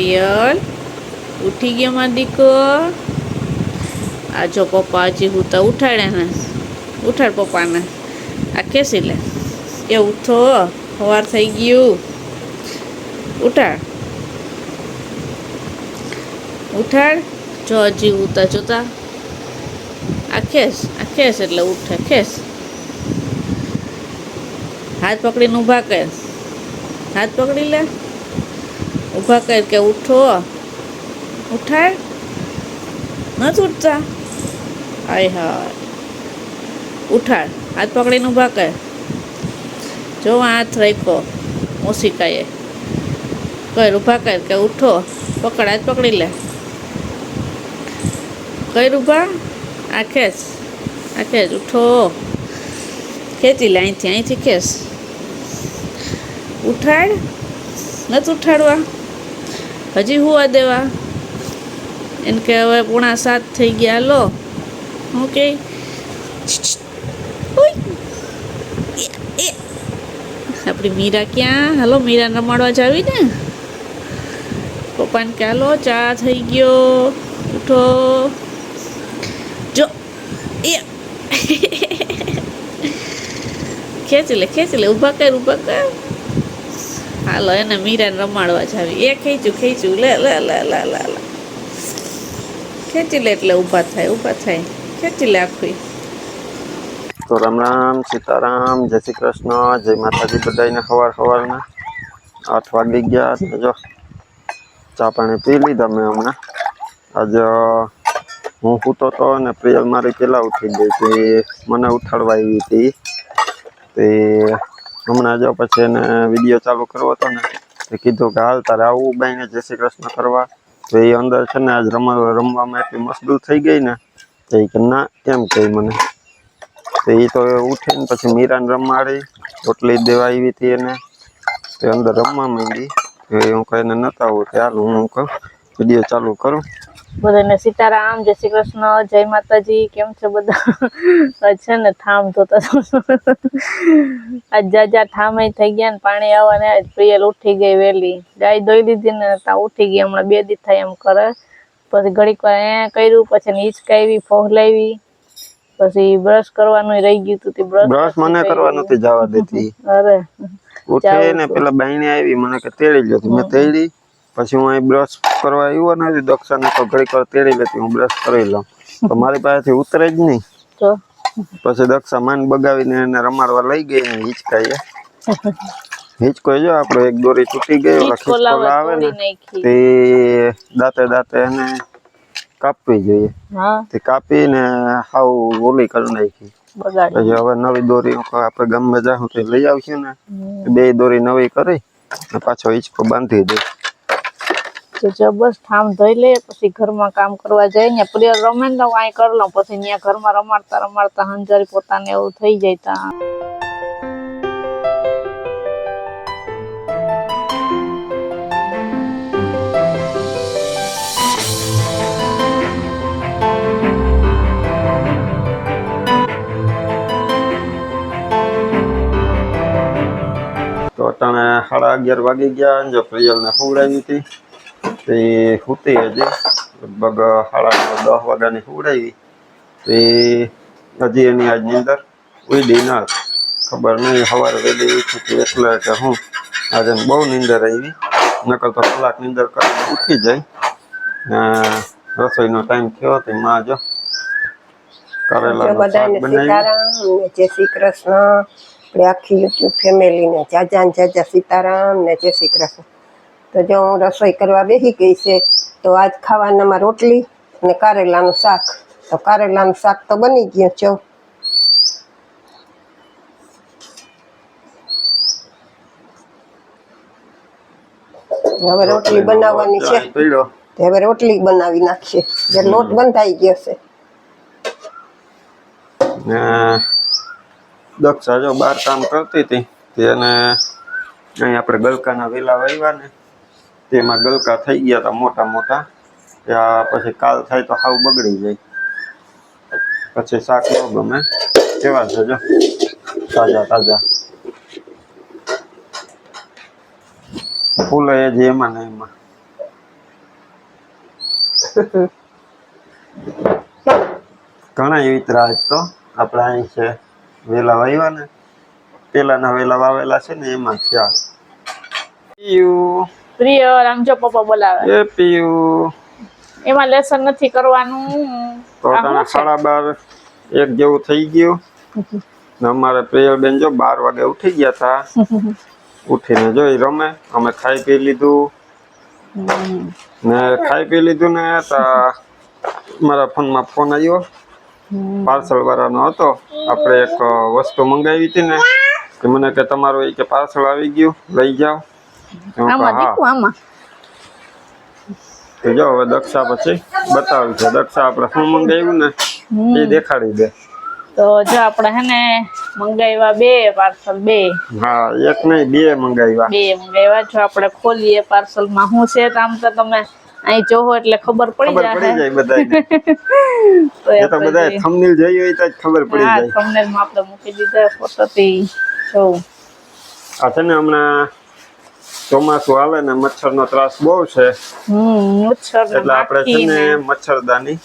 પ્રિયલ ઉઠી ગયો મારો દીકો આ જો પપ્પા હજી હું તો ઉઠાડે ને. ઉઠાડ પપ્પાને. આ કેસી લે. એ ઉઠો. સવાર થઈ ગયું. ઉઠાડ. ઉઠાડ. જો હજી ઉતા જોતા. આ ખેસ ખેસ એટલે ઉઠે. ખેસ હાથ પકડીને ઊભા કર. હાથ પકડી લે. ઊભા કર કે ઉઠો. ઉઠાડ નથી ઉઠતા હાય હાય. ઉઠાડ હાથ પકડીને ઊભા કર. જો હાથ રાખ્યો મોસિકાએ કર ઊભા કર કે ઉઠો. પકડ, હાથ પકડી લે. કર ઊભા આ ખેંચ. આ ખેંચ. ઉઠો. ખેંચી લે અહીંથી. અહીંથી ખેંચ. ઉઠાડ નથી ઉઠાડવા. હજી હુવા દેવા? એમ કે હવે પૂણા સાત થઈ ગયા, લો. હું કે આપણી મીરા ક્યાં? હાલો, મીરા રમાડવા જાવી ને? પપ્પાને કે, હાલો, ચા થઈ ગયો, ઉઠો. જો, એ. ખેંચી લે ખેંચી લે, ઊભા કર ઊભા કર. હાલો, એને મીરાને રમાડવા જાવી. એ ખેંચ્યું ખેંચ્યું. લે લે લે લે લે લે. ખેંચી લે એટલે ઊભા થાય ઊભા થાય. ખેંચી લે આખું. તો રામ રામ, સીતારામ, જય શ્રી કૃષ્ણ, જય માતાજી બધાને સવાર સવારના આઠ વાગી ગયા જો. ચા પાણી પી લીધા મેં હમણાં. આજે હું સૂતો તો ને પ્રિયલ મારી પેલા ઉઠી ગઈ હતી. મને ઉઠાડવા આવી હતી. તે હમણાં જો પછી એને વીડિયો ચાલુ કરવો હતો ને, એ કીધું કે હાલ તારે આવું બાઈને જય શ્રી કૃષ્ણ કરવા. તો એ અંદર છે ને આજ રમવા, રમવામાં એટલી મસદૂર થઈ ગઈ ને, તો એ કે ના, કેમ કહી મને? તો એ તો ઉઠીને પછી મીરાને રમાડી, રોટલી દેવા આવી હતી એને. તો અંદર રમવા માંડી. એ હું કહીને નતા આવું ત્યારે હું કહું વીડિયો ચાલુ કરું. બધાને સીતારામ જય શ્રી કૃષ્ણ જય માતાજી કેમ છે બધા? છે ને થામ જોતા આજ જાજા ઠામે થઈ ગયા ને પાણી આવવાને આજ પ્રિયલ ઉઠી ગઈ વહેલી. ગાય દોઈ લીધી ને તા ઉઠી ગઈ હમણાં બે દી થાય એમ કરે. પછી ઘડીક વાર એ કર્યું પછી હિંચકાવી ફોહલાવી પછી બ્રશ કરવાનું રહી ગયું હતું તે બ્રશ બ્રશ મને કરવા નથી જવા દેતી. અરે ઉઠે ને પેલા બાઈને આવી મને કે તેડી લ્યો. મેં તેડી પછી હું અહીં બ્રશ કરવા આવ્યો ને દક્ષાને તો ઘડીક વાર તેડી લેતી હું બ્રશ કરી લઉં. તો મારી પાસેથી ઉતરે જ નહીં. પછી દક્ષા માન બગાવીને એને રમાડવા લઈ ગઈ ને હિંચકાઈએ. હિંચકો જો આપણો એક દોરી તૂટી ગઈ હિંચકો આવે ને તે દાંતે દાંતે એને કાપવી જોઈએ. તે કાપીને હાવ ઓલી કરી નાખી. પછી હવે નવી દોરી આપણે ગામમાં જાઉં તો લઈ આવશું ને. બે દોરી નવી કરી ને પાછો હિંચકો બાંધી દે. તો જો બસ ઠામ ધોઈ લે, પછી ઘરમાં કામ કરવા જાય ને પ્રિય રમે ને તો કાંઈ કરી પછી ત્યાં ઘરમાં રમાડતા રમાડતા હંજારી પોતાને એવું થઈ જાય તા. તો અટાણે સાડા અગિયાર વાગી ગયા ને જો પ્રિયલને સુવડાવી હતી. તે સૂતી હજી. લગભગ સાડા દસ વાગ્યાની સુવડાવી તે હજી એની આજ નીંદર ઉડી ના ખબર નહીં સવારે વહેલી ઉઠી એટલે કે હું. આજે બહુ નીંદર આવી. નકલ તો કલાક નીંદર કરીને ઉઠી જાય. રસોઈનો ટાઈમ થયો તે માં જો સીતારામ ને જય શ્રી કૃષ્ણ. આપણે આખી યુટ્યુબ ફેમિલીને જાજા જાજા સીતારામ ને જય શ્રી કૃષ્ણ. તો જો હું રસોઈ કરવા બેસી ગઈ છે તો આજ ખાવાનામાં રોટલી અને કારેલાનું શાક. તો કારેલાનું શાક તો બની ગયું છો હવે રોટલી બનાવવાની છે. હવે રોટલી બનાવી નાખીએ. જે લોટ બંધાઈ ગયો છે. દક્ષા જો બાર કામ કરતી હતી તેને અહીં આપણે ગલકાના વેલા વાવ્યા ને તેમાં ગલકા થઈ ગયા હતા મોટા મોટા ત્યાં પછી કાલ થાય તો હાવ બગડી જાય. પછી શાક ન ગમે, કેવા છે જો? તાજા તાજા. ફૂલે જ એમાં ને એમાં. ઘણા એવી ત્રાસ તો આપણે અહીં છે. વેલા વાવ્યા ને પેલાના વેલા વાવેલા છે ને એમાં થયા પ્રિય રામજો જો પપ્પા બોલાવે. એ પીયું. એમાં લેસન નથી કરવાનું. તો તને સાડા બાર એક જેવું થઈ ગયું. અમારે પ્રિયલબેન જો બાર વાગે ઉઠી ગયા હતા ઉઠીને જોઈ રમે. અમે ખાઈ પી લીધું. ને ખાઈ પી લીધું ને તો મારા ફોનમાં ફોન આવ્યો. પાર્સલ વાળાનો હતો. આપણે એક વસ્તુ મંગાવી હતી ને. કે મને કે તમારું એ કે પાર્સલ આવી ગયું. લઈ જાઓ. આમાં દીકું આમાં. તો જો હવે દક્ષા પછી બતાવ્યું છે. દક્ષા આપણે શું મંગાવ્યું ને એ દેખાડી દે. તો જો આપણે હે ને મંગાવ્યા બે પાર્સલ બે. હા એક નહીં બે મંગાવ્યા. બે મંગાવ્યા. જો આપણે ખોલીએ પાર્સલમાં શું છે આમ તો તમે અહીં જોવો એટલે ખબર પડી જાય બધાને તો બધા થંબનેલ જોઈ હોય તો જ ખબર પડી જાય. thumbnail માં આપણે મૂકી દીધા ફોટો થી આ છે ને હમણાં ચોમાસું હાલે ને મચ્છરનો ત્રાસ બહુ છે. મચ્છર ને એટલે આપણે છે ને ને મચ્છરદાની.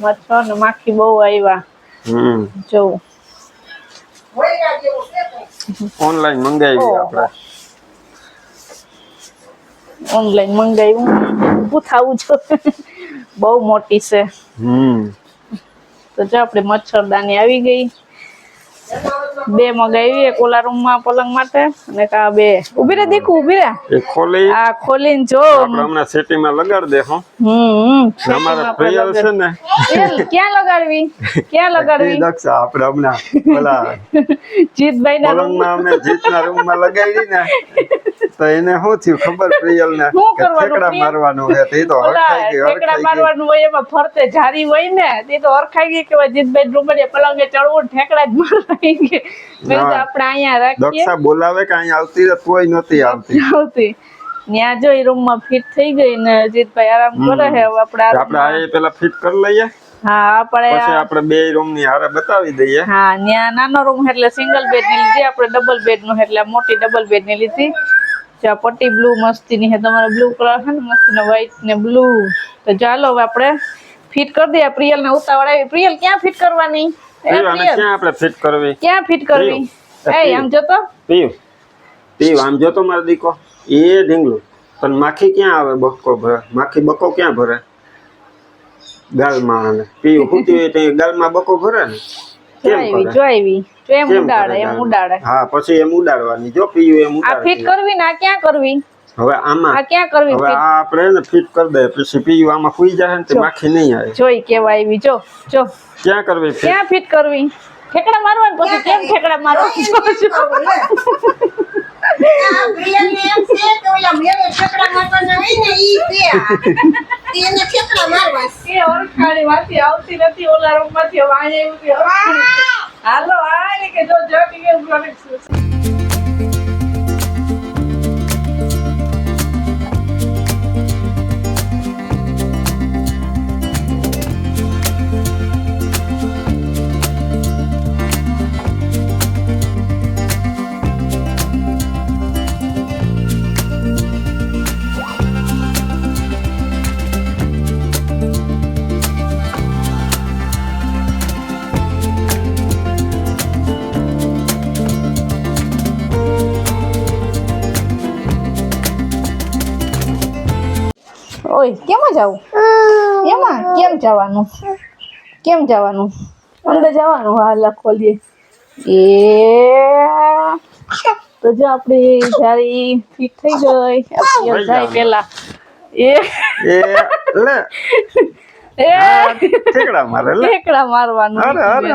મચ્છર ને માખી બહુ આવ્યા હમ. ઓનલાઈન મંગાવી. આપણે ઓનલાઈન મંગાવ્યું. પૂછાવું છું બહુ મોટી છે. હમ. તો જો આપણે મચ્છરદાની આવી ગઈ. બે મગાવી એક ઓલા રૂમમાં પલંગ માટે અને કા બે. ઊભી રે દીકુ ઊભી રે. એ ખોલી. આ ખોલીને જો. આપણે હમણાં સિટીમાં લગાડ દે હો. હમ ને અમારા પ્રિયલ છે ને. ક્યાં લગાડવી? ક્યાં લગાડવી? દક્ષ આપણે હમણાં ઓલા જીતભાઈ ના પલંગમાં અમે જીતના રૂમમાં લગાડી ને. તો એને શું થયું ખબર પ્રિયલ ને ઠેકડા મારવાનું હે તે તો હરખાઈ ગઈ ઠેકડા મારવાનું હોય એમાં ફરતે જારી હોય ને તે તો હરખાઈ ગઈ કે જીતભાઈ રૂમડે પલંગે ચડવું ઠેકડા જ મારવાઈ ગઈ મેં તો આપણે અહીંયા રાખીએ. દક્ષા બોલાવે કે અહીંયા આવતી તો કોઈ નહોતી આવતી. આવતી. ત્યાં જો એ રૂમમાં ફિટ થઈ ગઈ ને જીતભાઈ આરામ કરે હે આપણે આપણે આ પેલા ફિટ કરી લઈએ? હા આપણે પછી આપણે બે રૂમની હારે બતાવી દઈએ. હા ત્યાં નાનો રૂમ એટલે સિંગલ બેડની લીધી આપણે ડબલ બેડનું એટલે મોટી ડબલ બેડની લીધી. જો આ પટ્ટી બ્લુ મસ્તી ની છે. તમારે બ્લુ કલર છે ને મસ્તી ને વ્હાઈટ ને બ્લુ તો ચાલો હવે આપણે ફિટ કરી દઈએ. પ્રિયલ ને ઉતાવળ આવી. પ્રિયલ ક્યાં ફિટ કરવાની? ક્યાં આપણે ફિટ કરવી? ક્યાં ફિટ કરવી? એ આમ જોતો પીવ પીવ આમ જોતો મારો દીકો. એ ઢીંગલું. પણ માખી ક્યાં આવે બકો ભરે? માખી બકો ક્યાં ભરે? ગાલમાં અને પીવ ફૂટી હોય તો ગાલમાં બકો ભરે ને. કેમ આવી જો આવી. એમ ઉડાડે એમ ઉડાડે. હા પછી એમ ઉડાડવાની. જો પીયું એમ આ ફિટ કરવી ને આ ક્યાં કરવી? હવે આમાં આ ક્યાં કરવી હવે આ આપણે ને ફિટ કરી દે પછી પીયું આમાં ફૂઈ જાય ને તે માખી નહીં આવે. જોઈ કેવા આવી જો જો. ક્યાં કરવી ક્યાં ફિટ કરવી? ઠેકડા મારવાનું પછી કેમ ઠેકડા મારવા? પ્રિયલને એમ છે કે ઓલા મેળે ઠેકડા મારવા આવતી નથી ઓલા રૂમમાંથી હવે હાલો આ કે જો જો કે કેવું ઓય કેમાં જવું? એમાં? કેમ જવાનું? કેમ જવાનું? અંદર જવાનું હાલ ખોલીએ. એ તો જો આપણી જારી ફિટ થઈ ગઈ. આપણી જાય પેલા. એ. એ લે. એ. ઠેકડા મારે લે. ઠેકડા મારવાનું.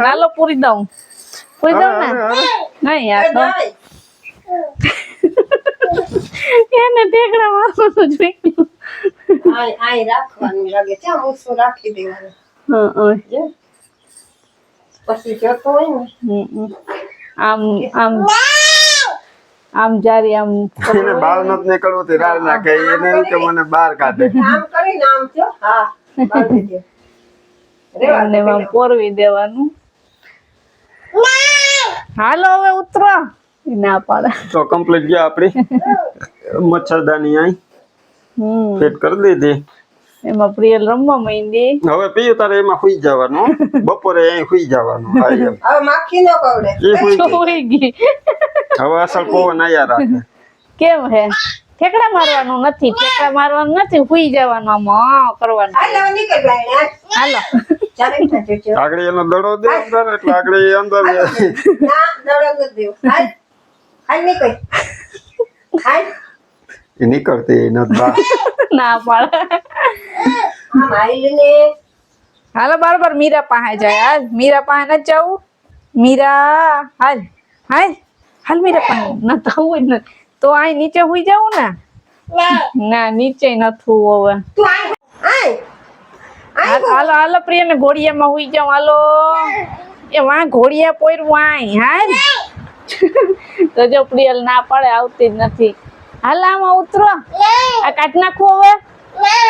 નાલો પૂરી દઉં. પૂરી દઉં ને. નહીં યાર તો. એને ઠેકડા મારવાનું જોઈ આય રાખવાનું લાગે. ત્યાં મૂછું રાખી દેવાનું હા પછી જતો હોય ને. આમ આમ આમ જારી આમ એને બહાર નત નીકળવું તે રાડ નાખે. એને કે મને બહાર કાઢે. આમ કરીને આમ છો હા બાર દે. રેવાને માં પોરવી દેવાનું. હાલો હવે ઉતરો. ના પાડે. તો કમ્પ્લીટ ગયા આપણી મચ્છરદાની અહીં હમ ફિટ કરી દીધી એમાં પ્રિયલ રમવા માંડી. હવે પીયું તારે એમાં સુઈ જવાનું. બપોરે અહીં સુઈ જવાનું હવે માખી ન કવડે એ સુઈ ગઈ. હવે અસલ પવન આયા રાખે. કેમ હે? ઠેકડા મારવાનું નથી ઠેકડા મારવાનું નથી હુઈ જવાનું આમ કરવાનું. હાલો નીકળ ભાઈ હાલો. આગળ એનો દડો દે અંદર એટલે આગળ એ અંદર ના દડો દેવો. હાલ. હાલ નીકળ. હાલ. એ નીકળતી નથી. ના પાડે. હાલ બરાબર મીરા પાસે જાય. હાલ, મીરા પાસે ન જવું મીરા, હાલ હાલ હાલ મીરા પાસે. ન થવું જ નથી તો આય નીચે હુઈ જવું ને? ના, નીચે નથી હવે હાલ- હાલો પ્રિય ને ઘોડિયામાં હુઈ જાઉં. હાલો. એ વાં ઘોડિયા પોયરું આય. હાલ. તો જો પ્રિયલ ના પડે, આવતી જ નથી. હાલ આમાં ઉતરો. આ કાટ નાખો હવે.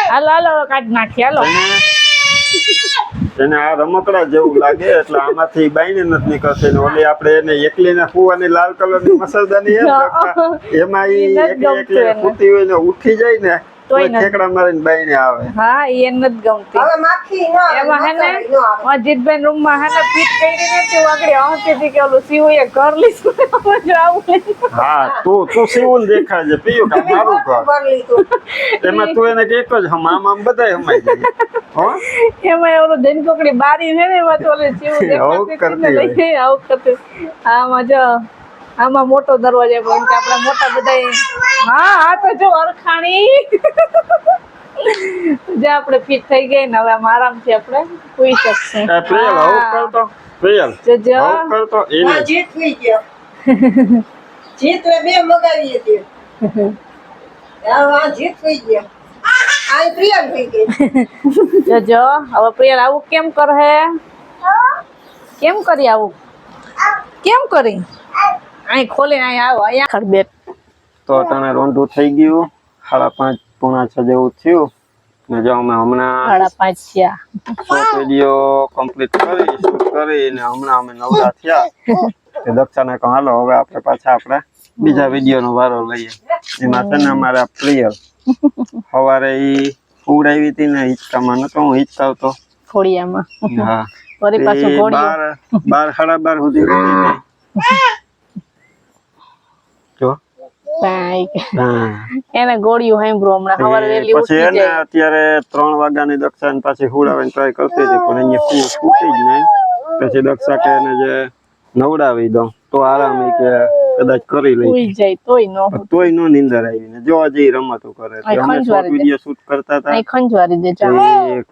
હાલો હાલો કાટ નાખી હાલો. એને એને આ રમકડા જેવું લાગે એટલે આમાંથી બાઈને નથી નીકળશે ને ઓલી આપણે એને એકલી ને ફૂવાની લાલ કલરની મસરદાની એમાં એકલી એકલી ફૂટી હોય ને ઉઠી જાય ને તોય તોય ઠેકડા મારીને બાઈને આવે. હા એ નથી ગમતી. હવે માખી ન એમાં હે ને મસાલો ય ન આવે. અજીતભાઈ રૂમમાં હે ને ફીટ કરી નથી આગળ આવતી હતી કે ઓલું સીવું એ ઘર લીધું હવે આવું હા તું તું સીવું દેખાય છે પીયું કે મારું ઘર? એમાં તું એને કે એક જ હમ આમ આમ બધાય હમાઈ જાય. હો? એમાં ઓલું દનકોકડી બારી હે ને એમાં તો ઓલી સીવું આવું દેખાતી હતી ને લઈ આવું કરતી આમાં જો આમાં મોટો દરવાજો પણ કે આપણા મોટા બધા હા હા તો જો અરખાણી. જે આપણે ફિટ થઈ ગઈ ને હવે આમ આરામથી આપણે સુઈ શકશું. પ્રિયલ આવું કરતો? પ્રિયલ જોજો. આવું કરતો? હા, એને જીત થઈ ગયો. જીત બે મગાવી હતી. હવે આ જીત થઈ ગયા. આ પ્રિયલ થઈ ગઈ. જોજો હવે પ્રિયલ આવું કેમ કરે કેમ કરી આવું? કેમ કરી? અહીં ખોલીને અહીં આવો અહીંયા ખડબેટ તો અટાણે રોંઢું થઈ ગયું? સાડા પાંચ પોણા છ જેવું થયું. ને જો અમે હમણાં સાડા પાંચ થયા. વીડિયો કમ્પ્લીટ કરી શૂટ કરીને હમણાં અમે નવરા થયા. તે દક્ષાને કહું હાલો હવે આપણે પાછા આપણે બીજા વીડિયો નો વારો લઈએ. એમાં છે ને અમારા પ્રિય. સવારે ઈ આવી હતી ને હિંચકામાં નતો હું હિંચકાવતો. ફોડિયામાં. હા. બાર બાર સાડા બાર સુધી એને હમણાં. સવારે વહેલી પછી એને અત્યારે ત્રણ વાગ્યાની દક્ષા ને પાછી હુડાવાની ટ્રાય કરતી હતી પણ અહીંયા ફૂટી જ નહીં. પછી દક્ષા કે એને જે નવડાવી દઉં તો આરામ કે કદાચ કરી લઈ. જાય તોય નો તોય નો નીંદર આવી ને. જો હજી રમતો કરે અમે શોર્ટ દે. વીડિયો શૂટ કરતા હતા. ખંજવારી દે જા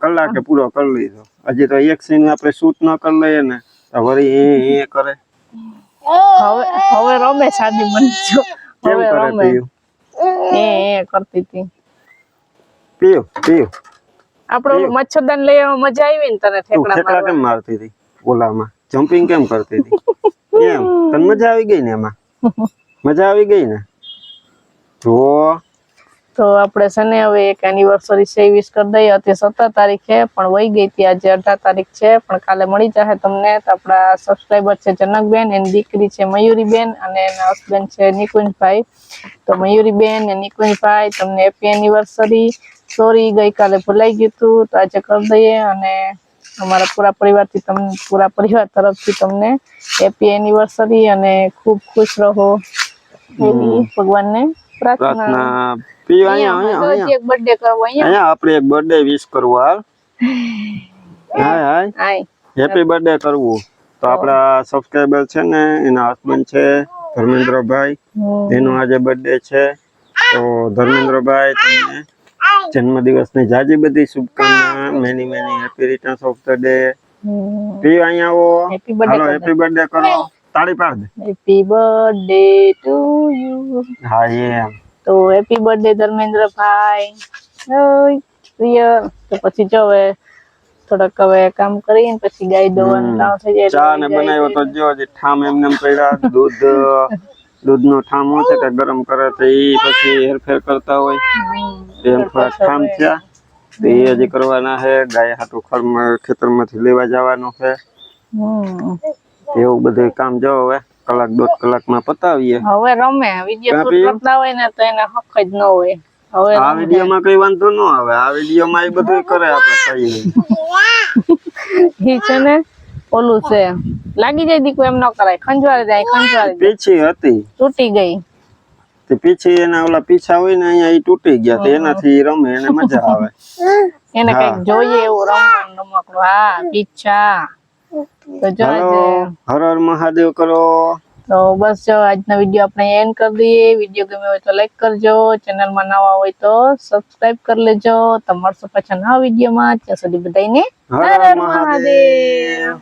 કલાકે પૂરો કરી લીધો. હજી તો એક સીન આપણે શૂટ ન કરી લઈએ ને તો વળી એ એ કરે. હવે હવે રમે સાદી મન જો કેમ કરે પીયું? એ એ કરતી હતી. પીયું પીયું. આપણો મચ્છરદાન લઈ આવવામાં મજા આવી ને તને ઠેકડા ઠેકડા કેમ મારતી હતી ઓલામાં? જમ્પિંગ કેમ કરતી હતી? એમ તને મજા આવી ગઈ ને એમાં? મજા આવી ગઈ ને? જો તો આપણે છે ને હવે એક એનિવર્સરી છે વિશ કરી દઈએ. અત્યારે સત્તર તારીખે પણ વહી ગઈ હતી. આજે અઢાર તારીખ છે પણ કાલે મળી જશે તમને. તો આપણા સબસ્ક્રાઈબર છે જનકબેન એની દીકરી છે મયુરીબેન અને એના હસબન્ડ છે નિકુંજભાઈ. તો મયુરીબેન અને નિકુંજભાઈ તમને હેપી એનિવર્સરી સોરી ગઈકાલે ભૂલાઈ ગયું હતું. તો આજે કરી દઈએ અને અમારા પૂરા પરિવારથી તમને પૂરા પરિવાર તરફથી તમને હેપી એનિવર્સરી અને ખૂબ ખુશ રહો. એવી ભગવાનને પ્રાર્થના. પીયું અહીંયા અહીંયા અહીંયા અહીંયા એક બર્થડે કરવો અહીંયા. અહીંયા આપણે એક બર્થડે વિશ કરવું હાલ. હાય હાય. આય હેપી બર્થડે કરવું. તો આપણા સબસ્ક્રાઇબર છે ને એના હસબન્ડ છે ધર્મેન્દ્રભાઈ. એનો આજે બર્થડે છે. તો ધર્મેન્દ્રભાઈ તમને જન્મદિવસની જાજી બધી શુભકામના many many happy returns of the day પી અહીંયા આવો. હાલો હેપી બર્થડે કરો. તાળી પાડ દે. હેપી બર્થડે ટુ યુ હા એમ. તો હેપી બર્થડે ધર્મેન્દ્રભાઈ. ઓય પ્રિય. તો પછી જો હવે થોડાક હવે કામ કરીને પછી ગાય દોવાનું. કામ થઈ જાય ચા ને બનાવ્યો તો જો જે ઠામ એમ પડ્યા દૂધ દૂધનો ઠામ હોય છે કે ગરમ કરે તો એ પછી હેરફેર કરતા હોય. એમ થોડા ઠામ થયા. તો એ હજી કરવાના છે. ગાય હાટું ખરમાં ખેતરમાંથી લેવા જવાનું છે. એવું બધું કામ જો હવે. કલાક દોઢ કલાકમાં પતાવીએ. હવે રમે. વીડિયો શૂટ કરતા હોય ને તો એને હક જ ન હોય. હવે આ વિડીયોમાં કઈ વાંધો ન આવે. આ વિડીયોમાં એ બધું કરે આપણે કઈ નહીં છે ને ઓલું છે. લાગી જાય દીકુ એમ ન કરાય. ખંજવાળ જાય ખંજવાળ પીછી હતી. તૂટી ગઈ. તે પીછી એના ઓલા પીછા હોય ને અહીંયા એ તૂટી ગયા. તે એનાથી રમે એને મજા આવે. એને કંઈક જોઈએ એવું રમવાનું રમકડું. હા પીછા. તો જો હર હર મહાદેવ કરો. તો બસ જો આજનો વીડિયો આપણે એન્ડ કરી દઈએ. વીડિયો ગમ્યો હોય તો લાઈક કરજો. ચેનલમાં નવા હોય તો સબસ્ક્રાઇબ કરી લેજો. તો મળશું પાછા નવા વિડીયોમાં ત્યાં સુધી બધાને હર હર મહાદેવ.